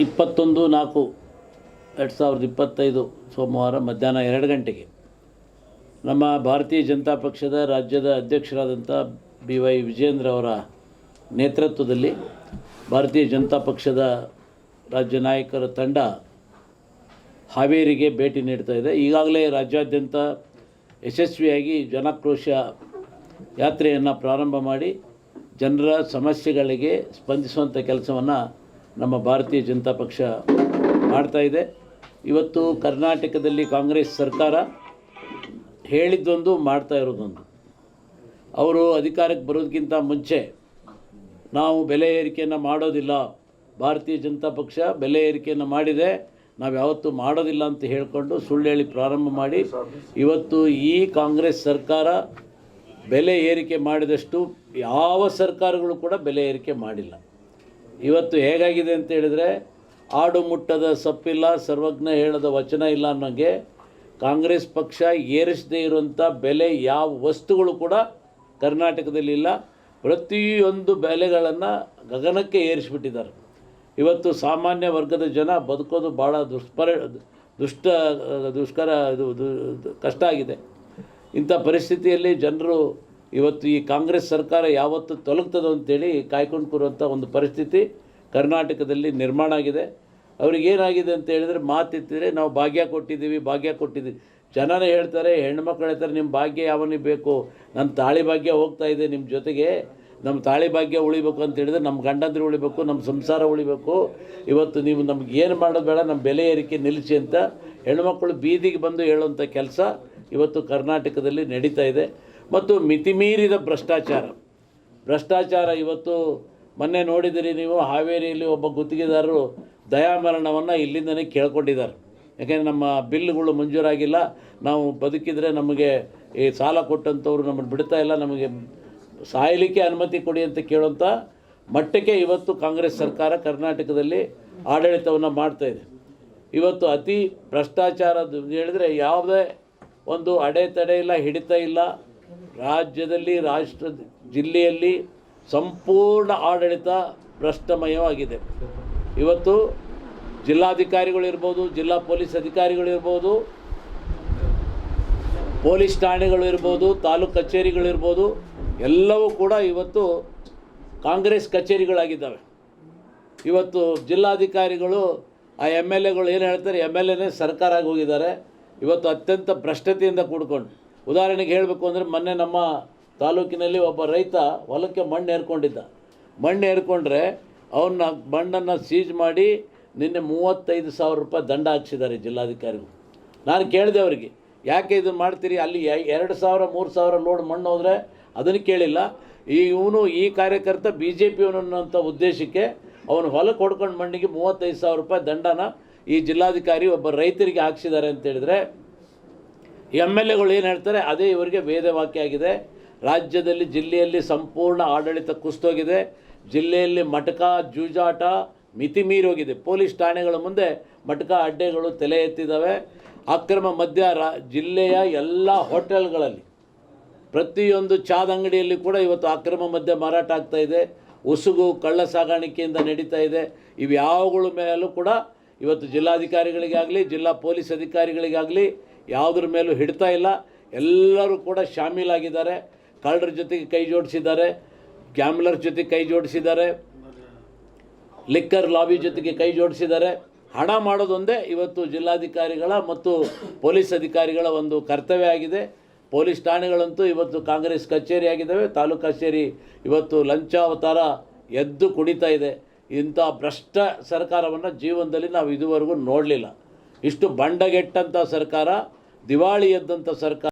ಇಪ್ಪತ್ತೊಂದು ನಾಲ್ಕು ಎರಡು ಸಾವಿರದ ಇಪ್ಪತ್ತೈದು ಸೋಮವಾರ ಮಧ್ಯಾಹ್ನ ಎರಡು ಗಂಟೆಗೆ ನಮ್ಮ ಭಾರತೀಯ ಜನತಾ ಪಕ್ಷದ ರಾಜ್ಯದ ಅಧ್ಯಕ್ಷರಾದಂಥ ಬಿ ವೈ ವಿಜೇಂದ್ರ ಅವರ ನೇತೃತ್ವದಲ್ಲಿ ಭಾರತೀಯ ಜನತಾ ಪಕ್ಷದ ರಾಜ್ಯ ನಾಯಕರ ತಂಡ ಹಾವೇರಿಗೆ ಭೇಟಿ ನೀಡ್ತಾ ಇದೆ. ಈಗಾಗಲೇ ರಾಜ್ಯಾದ್ಯಂತ ಯಶಸ್ವಿಯಾಗಿ ಜನಾಕ್ರೋಶ ಯಾತ್ರೆಯನ್ನು ಪ್ರಾರಂಭ ಮಾಡಿ ಜನರ ಸಮಸ್ಯೆಗಳಿಗೆ ಸ್ಪಂದಿಸುವಂಥ ಕೆಲಸವನ್ನು ನಮ್ಮ ಭಾರತೀಯ ಜನತಾ ಪಕ್ಷ ಮಾಡ್ತಾ ಇದೆ. ಇವತ್ತು ಕರ್ನಾಟಕದಲ್ಲಿ ಕಾಂಗ್ರೆಸ್ ಸರ್ಕಾರ ಹೇಳಿದ್ದೊಂದು, ಮಾಡ್ತಾ ಇರೋದೊಂದು. ಅವರು ಅಧಿಕಾರಕ್ಕೆ ಬರೋದಕ್ಕಿಂತ ಮುಂಚೆ ನಾವು ಬೆಲೆ ಏರಿಕೆಯನ್ನು ಮಾಡೋದಿಲ್ಲ. ಭಾರತೀಯ ಜನತಾ ಪಕ್ಷ ಬೆಲೆ ಏರಿಕೆಯನ್ನು ಮಾಡಿದೆ. ನಾವು ಯಾವತ್ತೂ ಮಾಡೋದಿಲ್ಲ ಅಂತ ಹೇಳಿಕೊಂಡು ಸುಳ್ಳು ಹೇಳಿ ಪ್ರಾರಂಭ ಮಾಡಿ, ಇವತ್ತು ಈ ಕಾಂಗ್ರೆಸ್ ಸರ್ಕಾರ ಬೆಲೆ ಏರಿಕೆ ಮಾಡಿದಷ್ಟು ಯಾವ ಸರ್ಕಾರಗಳು ಕೂಡ ಬೆಲೆ ಏರಿಕೆ ಮಾಡಿಲ್ಲ. ಇವತ್ತು ಹೇಗಾಗಿದೆ ಅಂತ ಹೇಳಿದರೆ, ಆಡು ಮುಟ್ಟದ ಸಪ್ಪಿಲ್ಲ, ಸರ್ವಜ್ಞ ಹೇಳದ ವಚನ ಇಲ್ಲ ಅನ್ನೋಂಗೆ ಕಾಂಗ್ರೆಸ್ ಪಕ್ಷ ಏರಿಸದೇ ಇರುವಂಥ ಬೆಲೆ ಯಾವ ವಸ್ತುಗಳು ಕೂಡ ಕರ್ನಾಟಕದಲ್ಲಿ ಇಲ್ಲ. ಪ್ರತಿಯೊಂದು ಬೆಲೆಗಳನ್ನು ಗಗನಕ್ಕೆ ಏರಿಸಿಬಿಟ್ಟಿದ್ದಾರೆ. ಇವತ್ತು ಸಾಮಾನ್ಯ ವರ್ಗದ ಜನ ಬದುಕೋದು ಭಾಳ ದುಷ್ಪರ, ದುಷ್ಟ, ದುಷ್ಕರ, ಇದು ಕಷ್ಟ ಆಗಿದೆ. ಇಂಥ ಪರಿಸ್ಥಿತಿಯಲ್ಲಿ ಜನರು ಇವತ್ತು ಈ ಕಾಂಗ್ರೆಸ್ ಸರ್ಕಾರ ಯಾವತ್ತು ತೊಲಗ್ತದೋ ಅಂತೇಳಿ ಕಾಯ್ಕೊಂಡು ಕೂರುವಂಥ ಒಂದು ಪರಿಸ್ಥಿತಿ ಕರ್ನಾಟಕದಲ್ಲಿ ನಿರ್ಮಾಣ ಆಗಿದೆ. ಅವ್ರಿಗೇನಾಗಿದೆ ಅಂತ ಹೇಳಿದರೆ ಮಾತಿತ್ತಿದ್ರೆ ನಾವು ಭಾಗ್ಯ ಕೊಟ್ಟಿದ್ದೀವಿ ಭಾಗ್ಯ ಕೊಟ್ಟಿದ್ದೀವಿ. ಜನನೇ ಹೇಳ್ತಾರೆ ಹೆಣ್ಮಕ್ಳು ಹೇಳ್ತಾರೆ ನಿಮ್ಮ ಭಾಗ್ಯ ಯಾವನಿಗೆ ಬೇಕು? ನನ್ನ ತಾಳಿ ಭಾಗ್ಯ ಹೋಗ್ತಾ ಇದೆ ನಿಮ್ಮ ಜೊತೆಗೆ. ನಮ್ಮ ತಾಳಿ ಭಾಗ್ಯ ಉಳಿಬೇಕು ಅಂತ ಹೇಳಿದ್ರೆ ನಮ್ಮ ಗಂಡಂದ್ರೆ ಉಳಿಬೇಕು ನಮ್ಮ ಸಂಸಾರ ಉಳಿಬೇಕು. ಇವತ್ತು ನೀವು ನಮ್ಗೆ ಏನು ಮಾಡೋದು ಬೇಡ ನಮ್ಮ ಬೆಲೆ ಏರಿಕೆ ನಿಲ್ಲಿಸಿ ಅಂತ ಹೆಣ್ಮಕ್ಳು ಬೀದಿಗೆ ಬಂದು ಹೇಳುವಂಥ ಕೆಲಸ ಇವತ್ತು ಕರ್ನಾಟಕದಲ್ಲಿ ನಡೀತಾ ಇದೆ. ಮತ್ತು ಮಿತಿಮೀರಿದ ಭ್ರಷ್ಟಾಚಾರ. ಭ್ರಷ್ಟಾಚಾರ ಇವತ್ತು ಮೊನ್ನೆ ನೋಡಿದಿರಿ ನೀವು, ಹಾವೇರಿಯಲ್ಲಿ ಒಬ್ಬ ಗುತ್ತಿಗೆದಾರರು ದಯಾಮರಣವನ್ನು ಇಲ್ಲಿಂದನೇ ಕೇಳ್ಕೊಂಡಿದ್ದಾರೆ. ಯಾಕೆಂದರೆ ನಮ್ಮ ಬಿಲ್ಗಳು ಮಂಜೂರಾಗಿಲ್ಲ. ನಾವು ಬದುಕಿದರೆ ನಮಗೆ ಈ ಸಾಲ ಕೊಟ್ಟಂಥವ್ರು ನಮ್ಮನ್ನು ಬಿಡ್ತಾ ಇಲ್ಲ. ನಮಗೆ ಸಾಯಲಿಕ್ಕೆ ಅನುಮತಿ ಕೊಡಿ ಅಂತ ಕೇಳುವಂಥ ಮಟ್ಟಕ್ಕೆ ಇವತ್ತು ಕಾಂಗ್ರೆಸ್ ಸರ್ಕಾರ ಕರ್ನಾಟಕದಲ್ಲಿ ಆಡಳಿತವನ್ನು ಮಾಡ್ತಾ ಇದೆ. ಇವತ್ತು ಅತಿ ಭ್ರಷ್ಟಾಚಾರ ಹೇಳಿದರೆ ಯಾವುದೇ ಒಂದು ಅಡೆತಡೆ ಇಲ್ಲ, ಹಿಡಿತ ಇಲ್ಲ. ರಾಜ್ಯದಲ್ಲಿ, ರಾಷ್ಟ್ರ ಜಿಲ್ಲೆಯಲ್ಲಿ ಸಂಪೂರ್ಣ ಆಡಳಿತ ಭ್ರಷ್ಟಮಯವಾಗಿದೆ. ಇವತ್ತು ಜಿಲ್ಲಾಧಿಕಾರಿಗಳಿರ್ಬೋದು ಜಿಲ್ಲಾ ಪೊಲೀಸ್ ಅಧಿಕಾರಿಗಳಿರ್ಬೋದು ಪೊಲೀಸ್ ಠಾಣೆಗಳು ಇರ್ಬೋದು, ತಾಲೂಕು ಕಚೇರಿಗಳಿರ್ಬೋದು ಎಲ್ಲವೂ ಕೂಡ ಇವತ್ತು ಕಾಂಗ್ರೆಸ್ ಕಚೇರಿಗಳಾಗಿದ್ದಾವೆ. ಇವತ್ತು ಜಿಲ್ಲಾಧಿಕಾರಿಗಳು, ಆ ಎಂ ಎಲ್ ಎಗಳು ಏನು ಹೇಳ್ತಾರೆ, ಎಂ ಎಲ್ ಎನೇ ಸರ್ಕಾರ ಆಗಿ ಹೋಗಿದ್ದಾರೆ. ಇವತ್ತು ಅತ್ಯಂತ ಭ್ರಷ್ಟತೆಯಿಂದ ಕೂಡ್ಕೊಂಡು. ಉದಾಹರಣೆಗೆ ಹೇಳಬೇಕು ಅಂದರೆ ಮೊನ್ನೆ ನಮ್ಮ ತಾಲೂಕಿನಲ್ಲಿ ಒಬ್ಬ ರೈತ ಹೊಲಕ್ಕೆ ಮಣ್ಣು ಏರ್ಕೊಂಡಿದ್ದ. ಮಣ್ಣು ಏರ್ಕೊಂಡ್ರೆ ಅವನ್ನ ಮಣ್ಣನ್ನು ಸೀಜ್ ಮಾಡಿ ನಿನ್ನೆ ಮೂವತ್ತೈದು ಸಾವಿರ ರೂಪಾಯಿ ದಂಡ ಹಾಕ್ಸಿದ್ದಾರೆ ಜಿಲ್ಲಾಧಿಕಾರಿಗಳು. ನಾನು ಕೇಳಿದೆ ಅವರಿಗೆ, ಯಾಕೆ ಇದು ಮಾಡ್ತೀರಿ? ಅಲ್ಲಿ ಎರಡು ಸಾವಿರ, ಮೂರು ಸಾವಿರ ಲೋಡ್ ಮಣ್ಣು ಹೋದರೆ ಅದನ್ನು ಕೇಳಿಲ್ಲ. ಈ ಇವನು, ಈ ಕಾರ್ಯಕರ್ತ ಬಿ ಜೆ ಅನ್ನೋಂಥ ಉದ್ದೇಶಕ್ಕೆ ಅವನು ಹೊಲಕ್ಕೆ ಹೊಡ್ಕೊಂಡು ಮಣ್ಣಿಗೆ ಮೂವತ್ತೈದು ಸಾವಿರ ರೂಪಾಯಿ ದಂಡನ ಈ ಜಿಲ್ಲಾಧಿಕಾರಿ ಒಬ್ಬ ರೈತರಿಗೆ ಹಾಕ್ಸಿದ್ದಾರೆ ಅಂತ ಹೇಳಿದ್ರೆ ಎಂ ಎಲ್ ಎಗಳು ಏನು ಹೇಳ್ತಾರೆ, ಅದೇ ಇವರಿಗೆ ವೇದವಾಕ್ಯ ಆಗಿದೆ. ರಾಜ್ಯದಲ್ಲಿ, ಜಿಲ್ಲೆಯಲ್ಲಿ ಸಂಪೂರ್ಣ ಆಡಳಿತ ಕುಸ್ತೋಗಿದೆ ಜಿಲ್ಲೆಯಲ್ಲಿ ಮಟಕ, ಜೂಜಾಟ, ಮಿತಿ ಮೀರೋಗಿದೆ. ಪೊಲೀಸ್ ಠಾಣೆಗಳ ಮುಂದೆ ಮಟಕ ಅಡ್ಡೆಗಳು ತಲೆ ಎತ್ತಿದ್ದಾವೆ ಅಕ್ರಮ ಮಧ್ಯ ರಾ, ಜಿಲ್ಲೆಯ ಎಲ್ಲ ಹೋಟೆಲ್ಗಳಲ್ಲಿ, ಪ್ರತಿಯೊಂದು ಚಾದ ಅಂಗಡಿಯಲ್ಲಿ ಕೂಡ ಇವತ್ತು ಅಕ್ರಮ ಮಧ್ಯ ಮಾರಾಟ ಆಗ್ತಾ ಇದೆ. ಉಸುಗು, ಕಳ್ಳ ಸಾಗಾಣಿಕೆಯಿಂದ ನಡೀತಾ ಇದೆ. ಇವು ಯಾವಗಳ ಮೇಲೂ ಕೂಡ ಇವತ್ತು ಜಿಲ್ಲಾಧಿಕಾರಿಗಳಿಗಾಗಲಿ, ಜಿಲ್ಲಾ ಪೊಲೀಸ್ ಅಧಿಕಾರಿಗಳಿಗಾಗಲಿ ಯಾವುದ್ರ ಮೇಲೂ ಹಿಡ್ತಾ ಇಲ್ಲ. ಎಲ್ಲರೂ ಕೂಡ ಶಾಮೀಲಾಗಿದ್ದಾರೆ. ಕಳ್ಳರ ಜೊತೆಗೆ ಕೈ ಜೋಡಿಸಿದ್ದಾರೆ. ಗ್ಯಾಮ್ಲರ್ ಜೊತೆ ಕೈ ಜೋಡಿಸಿದ್ದಾರೆ. ಲಿಕ್ಕರ್ ಲಾಬಿ ಜೊತೆಗೆ ಕೈ ಜೋಡಿಸಿದ್ದಾರೆ. ಹಣ ಮಾಡೋದೊಂದೇ ಇವತ್ತು ಜಿಲ್ಲಾಧಿಕಾರಿಗಳ ಮತ್ತು ಪೊಲೀಸ್ ಅಧಿಕಾರಿಗಳ ಒಂದು ಕರ್ತವ್ಯ ಆಗಿದೆ. ಪೊಲೀಸ್ ಠಾಣೆಗಳಂತೂ ಇವತ್ತು ಕಾಂಗ್ರೆಸ್ ಕಚೇರಿ ಆಗಿದ್ದಾವೆ. ತಾಲೂಕು ಕಚೇರಿ ಇವತ್ತು ಲಂಚಾವತಾರ ಎದ್ದು ಕುಣಿತಾ ಇದೆ. ಇಂಥ ಭ್ರಷ್ಟ ಸರ್ಕಾರವನ್ನು ಜೀವನದಲ್ಲಿ ನಾವು ಇದುವರೆಗೂ ನೋಡಲಿಲ್ಲ. ಇಷ್ಟು ಬಂಡಗೆಟ್ಟಂಥ ಸರ್ಕಾರ ದಿವಾಳಿ ಎದ್ದಂಥ ಸರ್ಕಾರ